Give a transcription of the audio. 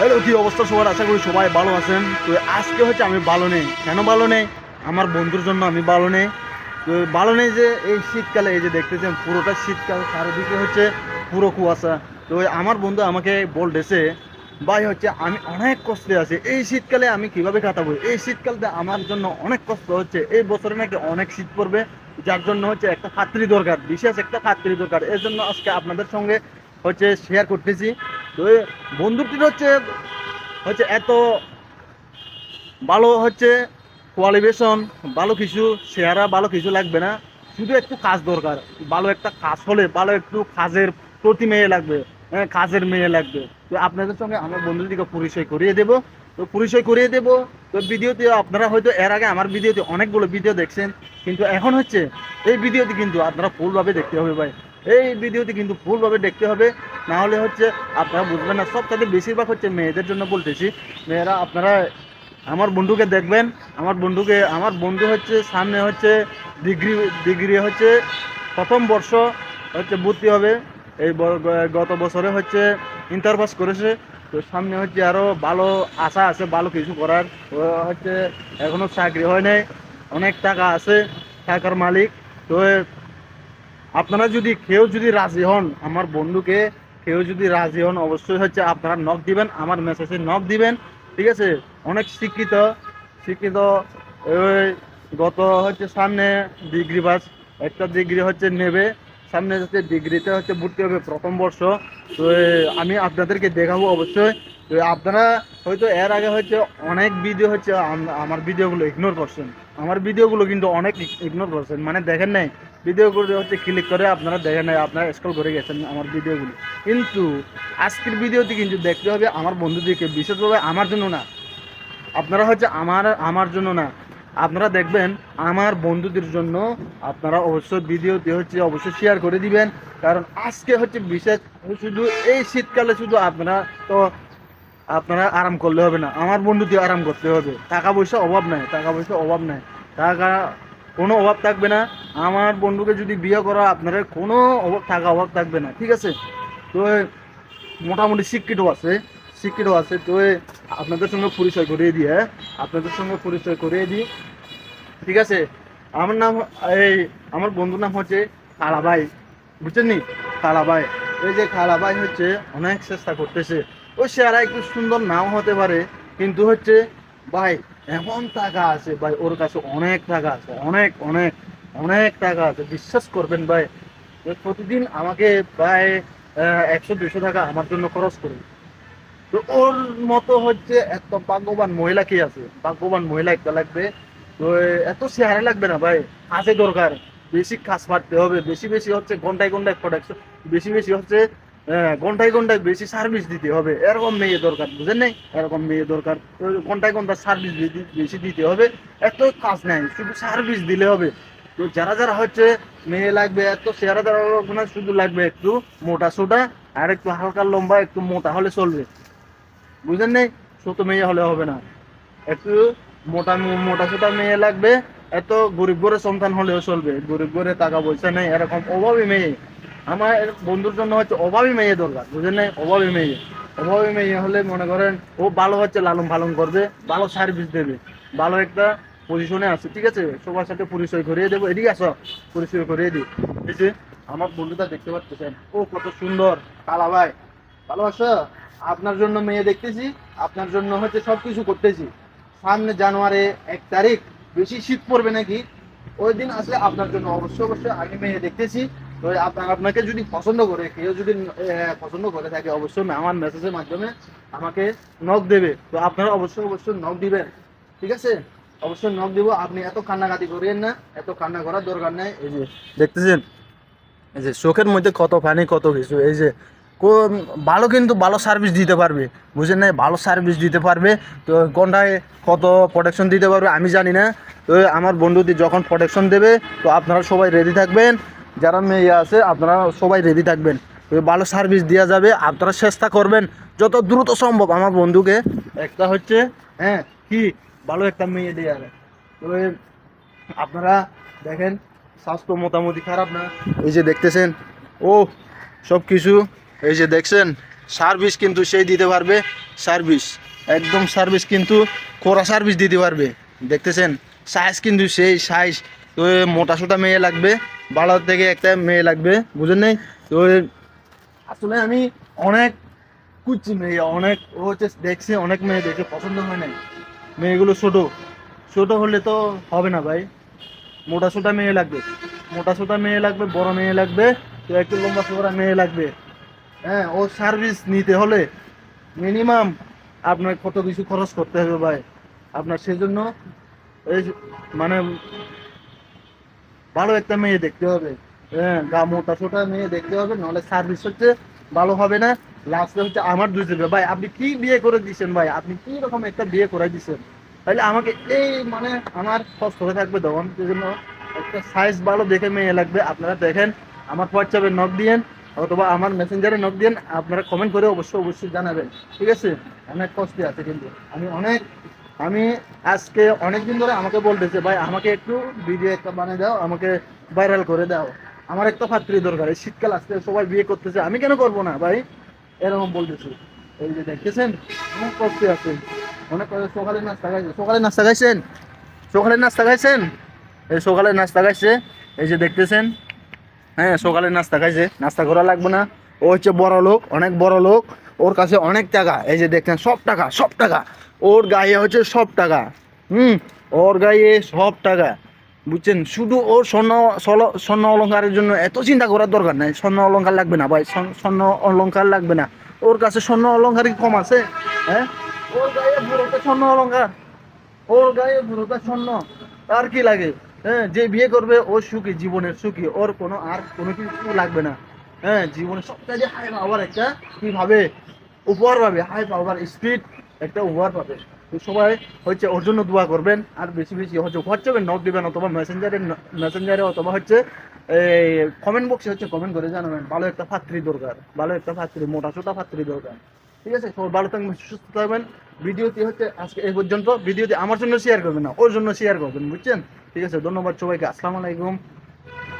Hello, কি অবস্থা সবার? আশা করি সবাই ভালো আছেন। তো আজকে হচ্ছে আমি ভালো নেই। কেন ভালো নেই? আমার বন্ধুর জন্য আমি ভালো নেই। তো ভালো নেই যে এই শীতকালে, এই যে দেখতেছেন, পুরোটা শীতকাল, চারিদিকে হচ্ছে পুরো কুয়াশা। তো আমার বন্ধু আমাকে বলতেছে, ভাই, হচ্ছে আমি অনেক কষ্টে আছি। এই শীতকালে আমি কীভাবে কাটাবো? এই শীতকালতে আমার জন্য অনেক কষ্ট হচ্ছে। এই বছরে নাকি অনেক শীত পড়বে, যার জন্য হচ্ছে একটা খাত্রি দরকার, বিশেষ একটা খাত্রি দরকার। এর জন্য আজকে আপনাদের সঙ্গে হচ্ছে শেয়ার করতেছি। তো বন্ধুটির হচ্ছে হচ্ছে এত ভালো হচ্ছে কোয়ালিফিকেশন ভালো কিছু শেয়ারা ভালো কিছু লাগবে না। শুধু একটু কাজ দরকার, ভালো একটা কাজ হলে ভালো একটু কাজের প্রতি মেয়ে লাগবে হ্যাঁ কাজের মেয়ে লাগবে। তো আপনাদের সঙ্গে আমার বন্ধুদিকে পরিচয় করিয়ে দেবো। তো পরিচয় করিয়ে দেবো। তো ভিডিওতে আপনারা হয়তো এর আগে আমার ভিডিওতে অনেকগুলো ভিডিও দেখছেন, কিন্তু এখন হচ্ছে এই ভিডিওতে কিন্তু আপনারা ফুলভাবে দেখতে হবে ভাই। এই ভিডিওতে কিন্তু ফুলভাবে দেখতে হবে। না হলে হচ্ছে আপনারা বুঝবেন না সব থেকে বেশিরভাগ হচ্ছে মেয়েদের জন্য বলতেছি। মেয়েরা, আপনারা আমার বন্ধুকে দেখবেন, আমার বন্ধুকে, আমার বন্ধু হচ্ছে সামনে হচ্ছে ডিগ্রি ডিগ্রি হচ্ছে প্রথম বর্ষ হচ্ছে ভর্তি হবে। এই গত বছরে হচ্ছে ইন্টার পাস করেছে। তো সামনে হচ্ছে আরও ভালো আশা আছে, ভালো কিছু করার। হচ্ছে এখনও চাকরি হয় নাই, অনেক টাকা আছে টাকার মালিক। তো আপনারা যদি, কেউ যদি রাজি হন আমার বন্ধুকে কেউ যদি রাজি হন, অবশ্যই হচ্ছে আপনারা নখ দিবেন, আমার মেসেজে নখ দিবেন, ঠিক আছে? অনেক শিক্ষিত শিক্ষিত, ওই গত হচ্ছে সামনে ডিগ্রি বাস একটা ডিগ্রি হচ্ছে নেবে। সামনে হচ্ছে ডিগ্রিতে হচ্ছে ভর্তি হবে প্রথম বর্ষ। তো আমি আপনাদেরকে দেখাবো অবশ্যই। তো, আপনারা হয়তো এর আগে হচ্ছে অনেক ভিডিও হচ্ছে আমার ভিডিওগুলো ইগনোর করছেন। আমার ভিডিওগুলো কিন্তু অনেক ইগনোর করছেন। মানে দেখেন নাই ভিডিওগুলো হচ্ছে ক্লিক করে আপনারা দেখেন নাই, আপনারা স্ক্রল করে গেছেন আমার ভিডিওগুলো কিন্তু, আজকের ভিডিওতে কিন্তু দেখতে হবে আমার বন্ধুদেরকে, বিশেষভাবে আমার জন্য না। আপনারা হচ্ছে আমার আমার জন্য না। আপনারা দেখবেন আমার বন্ধুদের জন্য আপনারা অবশ্যই ভিডিওতে হচ্ছে অবশ্যই শেয়ার করে দিবেন। কারণ আজকে হচ্ছে বিশেষ শুধু এই শীতকালে শুধু আপনারা তো আপনারা আরাম করলে হবে না। আমার বন্ধুতে আরাম করতে হবে। টাকা পয়সা অভাব নাই, টাকা পয়সা অভাব নাই। টাকা, কোনো অভাব থাকবে না। আমার বন্ধুকে যদি বিয়ে করা আপনারা কোনো অভাব, টাকা অভাব থাকবে না। ঠিক আছে? তো মোটামুটি শিক্ষিত আছে। শিক্ষিত আছে, তো আপনাদের সঙ্গে পরিচয় করিয়ে দিই হ্যাঁ? আপনাদের সঙ্গে পরিচয় করিয়ে দিই। ঠিক আছে? আমার নাম এই, আমার বন্ধুর নাম হচ্ছে কালাবাই। বুঝছেন নি? কালাবাই। এই যে কালাবাই হচ্ছে, অনেক চেষ্টা করতেছে। ওই চেহারা একটু সুন্দর নাও হতে পারে, কিন্তু হচ্ছে, ভাই, এমন টাকা আছে, ভাই, ওর কাছে অনেক টাকা আছে, অনেক অনেক অনেক টাকা আছে। বিশ্বাস করবেন, ভাই প্রতিদিন আমাকে প্রায় একশো, দুশো টাকা আমার জন্য খরচ করে। তো ওর মতো হচ্ছে এত ভাগ্যবান মহিলা কি আছে? ভাগ্যবান মহিলা একটা লাগবে। তো এত চেহারা লাগবে না ভাই, কাজে দরকার। বেশি কাজ পারতে হবে, বেশি বেশি হচ্ছে ঘন্টায় ঘন্টায় প্রোডাকশন বেশি বেশি হচ্ছে ঘন্টায় ঘন্টায় বেশি সার্ভিস দিতে হবে। এরকম মেয়ে দরকার, বুঝেন নাই? এরকম মেয়ে দরকার। ঘন্টায় ঘন্টায় সার্ভিস বেশি দিতে হবে। এত কাজ নাই, শুধু সার্ভিস দিলে হবে। তো যারা যারা হচ্ছে মেয়ে লাগবে, এত চেহারা দ্বারা শুধু লাগবে একটু মোটা সোটা আর একটু হালকা লম্বা, একটু মোটা হলে চলবে। বুঝলেন নেই? ছোট মেয়ে হলে হবে না। একটু মোটা মোটা সোটা মেয়ে লাগবে, এত গরিব ঘরে সন্তান হলেও চলবে। গরিব ঘরে টাকা পয়সা নেই, এরকম অভাবী মেয়ে। আমার বন্ধুর জন্য হচ্ছে অভাবী মেয়ে দরকার, বুঝলেন নাই? অভাবী মেয়ে। অভাবী মেয়ে হলে মনে করেন, ও ভালো হচ্ছে, লালন পালন করবে, ভালো সার্ভিস দেবে। ভালো একটা পজিশনে আছে, ঠিক আছে? সবার সাথে পরিচয় করিয়ে দেবো। এদিকে আসো, পরিচয় করিয়ে দিই। এই যে, আমার বন্ধুটা দেখতে পাচ্ছেন? ও কত সুন্দর, কালা ভাই। ভালোবাসো? আপনার জন্য মেয়ে দেখতেছি, আপনার জন্য হচ্ছে সব কিছু করতেছি। সামনে জানুয়ারি এক তারিখ, বেশি শীত পড়বে নাকি? ওই দিন আসলে আপনার জন্য অবশ্যই অবশ্যই আমি মেয়ে দেখতেছি। আপনাকে যদি পছন্দ করে, কেউ যদি পছন্দ করে থাকে, অবশ্যই আমার মেসেজের মাধ্যমে আমাকে নখ দেবে। তো আপনারা অবশ্যই অবশ্যই নখ দিবেন। ঠিক আছে? অবশ্যই নখ দিব। আপনি এত কান্নাকাটি করেন না, এত কান্না করার দরকার নেই। এই যে, দেখতেছেন? এই যে, চোখের মধ্যে কত পানি কত কিছু। এই যে ভালো কিন্তু ভালো সার্ভিস দিতে পারবে। বুঝেন না ভালো সার্ভিস দিতে পারবে। তো কোনটায় কত প্রোটেকশন দিতে পারবে আমি জানি না। তো আমার বন্ধুদের যখন প্রোটেকশন দেবে, তো আপনারা সবাই রেডি থাকবেন। যারা মেয়ে আছে, আপনারা সবাই রেডি থাকবেন। ভালো সার্ভিস দেওয়া যাবে, আপনারা চেষ্টা করবেন। যত দ্রুত সম্ভব আমার বন্ধুকে একটা হচ্ছে হ্যাঁ কি? ভালো একটা মেয়ে দেওয়ার তো আপনারা দেখেন, স্বাস্থ্য মোটামুটি খারাপ না? এই যে দেখতেছেন, ও সব কিছু এই যে দেখছেন সার্ভিস কিন্তু সেই দিতে পারবে সার্ভিস একদম সার্ভিস কিন্তু কড়া সার্ভিস দিতে পারবে। দেখতেছেন সাইজ কিন্তু সেই সাইজ তো এ মোটা সোটা মেয়ে লাগবে বালার থেকে একটা মেয়ে লাগবে, বুঝেন নাই? তো আসলে আমি অনেক কুচি মেয়ে, অনেক ও হচ্ছে দেখছি, অনেক মেয়ে দেখে পছন্দ হয় নাই। মেয়েগুলো ছোট ছোট হলে তো হবে না ভাই। মোটা সোটা মেয়ে লাগবে, মোটা সোটা মেয়ে লাগবে, বড় মেয়ে লাগবে, তো একটু লম্বা চোরা মেয়ে লাগবে। হ্যাঁ ও সার্ভিস নিতে হলে মিনিমাম আপনার কত কিছু খরচ করতে হবে ভাই। আপনার সেজন্য এই মানে ভালো একটা মেয়ে দেখতে হবে। হ্যাঁ গা মোটা ছোটা মেয়ে দেখতে হবে, নাহলে সার্ভিস হচ্ছে, ভালো হবে না। লাস্টে হচ্ছে আমার দুই দেবে ভাই, আপনি কি বিয়ে করে দিচ্ছেন ভাই? আপনি কি রকম একটা বিয়ে করে দিচ্ছেন তাহলে আমাকে এই মানে আমার কষ্ট হয়ে থাকবে তখন। সেজন্য একটা সাইজ ভালো দেখে মেয়ে লাগবে। আপনারা দেখেন, আমার হোয়াটসঅ্যাপে নক দিয়েন। অথবা আমার মেসেঞ্জারে নক দিন আপনারা কমেন্ট করে অবশ্যই অবশ্যই জানাবেন। ঠিক আছে? অনেক কষ্টে আছে কিন্তু। আমি অনেক আমি আজকে অনেক দিন ধরে আমাকে বলতেছে, ভাই, আমাকে একটু ভিডিও একটা বানিয়ে দাও, আমাকে ভাইরাল করে দাও। আমার একটা পাত্রী দরকার, এই শীতকাল আসতে সবাই বিয়ে করতেছে, আমি কেন করব না, ভাই? এরকম বলতেছি। এই যে দেখতেছেন, অনেক কষ্টে আছে অনেক। সকালে নাস্তা খাইছে। সকালে নাস্তা খাইছেন? সকালে নাস্তা খাইছেন? এই সকালে নাস্তা খাইছে। এই যে দেখতেছেন হ্যাঁ সকালে নাস্তা খাইছে। নাস্তা করা লাগবে না। ও হচ্ছে বড় লোক, অনেক বড় লোক। ওর কাছে অনেক টাকা। এই যে দেখছেন, সব টাকা সব টাকা। ওর গায়ে হচ্ছে সব টাকা। হুম, ওর গায়ে সব টাকা। বুঝছেন? শুধু ওর স্বর্ণ স্বর্ণ অলঙ্কারের জন্য এত চিন্তা করার দরকার নাই। স্বর্ণ অলঙ্কার লাগবে না ভাই। স্বর্ণ- অলঙ্কার লাগবে না। ওর কাছে স্বর্ণ অলঙ্কার কি কম আছে? হ্যাঁ? ওর গায়ে বুড়োটা স্বর্ণ অলঙ্কার। ওর গায়ে বুড়োটা স্বর্ণ। তার কি লাগে? হ্যাঁ যে বিয়ে করবে ও সুখী, জীবনের সুখী, ওর কোনো আর কোনো কিছু লাগবে না। হ্যাঁ জীবনে সবচেয়ে হাই পাওয়ার একটা কি ভাবে? উপহার পাবে। হাই পাওয়ার স্পিড একটা উপহার পাবে। সবাই হচ্ছে ওর জন্য দোয়া করবেন। আর বেশি বেশি হচ্ছে হোয়াটসঅ্যাপে নক দিবেন অথবা মেসেঞ্জারে মেসেঞ্জারে অথবা হচ্ছে এই কমেন্ট বক্সে হচ্ছে কমেন্ট করে জানাবেন। ভালো একটা পাত্রী দরকার। ভালো একটা পাত্রী মোটা সোটা পাত্রী দরকার। ঠিক আছে? সবাই ভালো থাকবেন, সুস্থ থাকবেন। ভিডিওটি হচ্ছে আজকে এই পর্যন্ত। ভিডিওটি আমার জন্য শেয়ার করবেন না, ওর জন্য শেয়ার করবেন, বুঝছেন? ঠিক আছে, ধন্যবাদ সবাইকে, আসসালামু আলাইকুম।